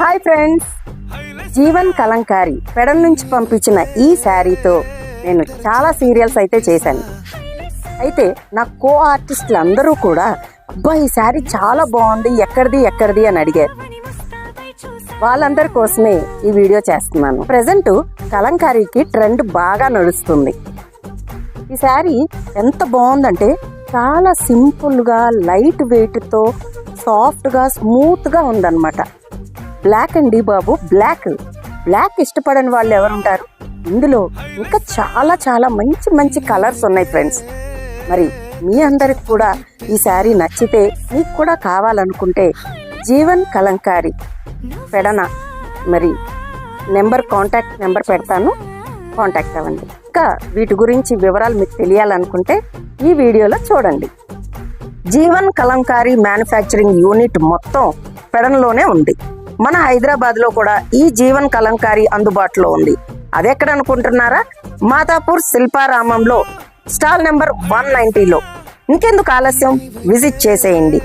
Hi friends. Jeevan Kalamkari పెడల్ నుంచి పంపించిన ఈ శారీతో నేను చాలా సీరియల్స్ అయితే చేశాను. అయితే నా కో ఆర్టిస్టులు అందరూ కూడా అబ్బా ఈ శారీ చాలా బాగుంది ఎక్కడిది ఎక్కడిది? అని అడిగారు. వాళ్ళందరి కోసమే ఈ వీడియో చేస్తున్నాను. ప్రజెంట్ కలంకారీకి ట్రెండ్ బాగా నడుస్తుంది. ఈ శారీ ఎంత బాగుందంటే చాలా సింపుల్గా లైట్ వెయిట్తో సాఫ్ట్గా స్మూత్గా ఉందన్నమాట. బ్లాక్ అండి బాబు బ్లాక్ బ్లాక్ ఇష్టపడని వాళ్ళు ఎవరుంటారు? ఇందులో ఇంకా చాలా చాలా మంచి మంచి కలర్స్ ఉన్నాయి ఫ్రెండ్స్ మరి మీ అందరికి కూడా ఈ శారీ నచ్చితే మీకు కూడా కావాలనుకుంటే జీవన్ కలంకారి పెడన. మరి నెంబర్ కాంటాక్ట్ నెంబర్ పెడతాను. కాంటాక్ట్ అవ్వండి. ఇంకా వీటి గురించి వివరాలు మీకు తెలియాలనుకుంటే ఈ వీడియోలో చూడండి. జీవన్ కలంకారీ మ్యానుఫ్యాక్చరింగ్ యూనిట్ మొత్తం పెడన్లోనే ఉంది. మన హైదరాబాద్లో కూడా ఈ జీవన్ కలంకారీ అందుబాటులో ఉంది. అదెక్కడ అనుకుంటున్నారా మాతాపూర్ శిల్పారామంలో స్టాల్ నెంబర్ వన్ నైన్టీలో. ఇంకెందుకు ఆలస్యం? విజిట్ చేసేయండి.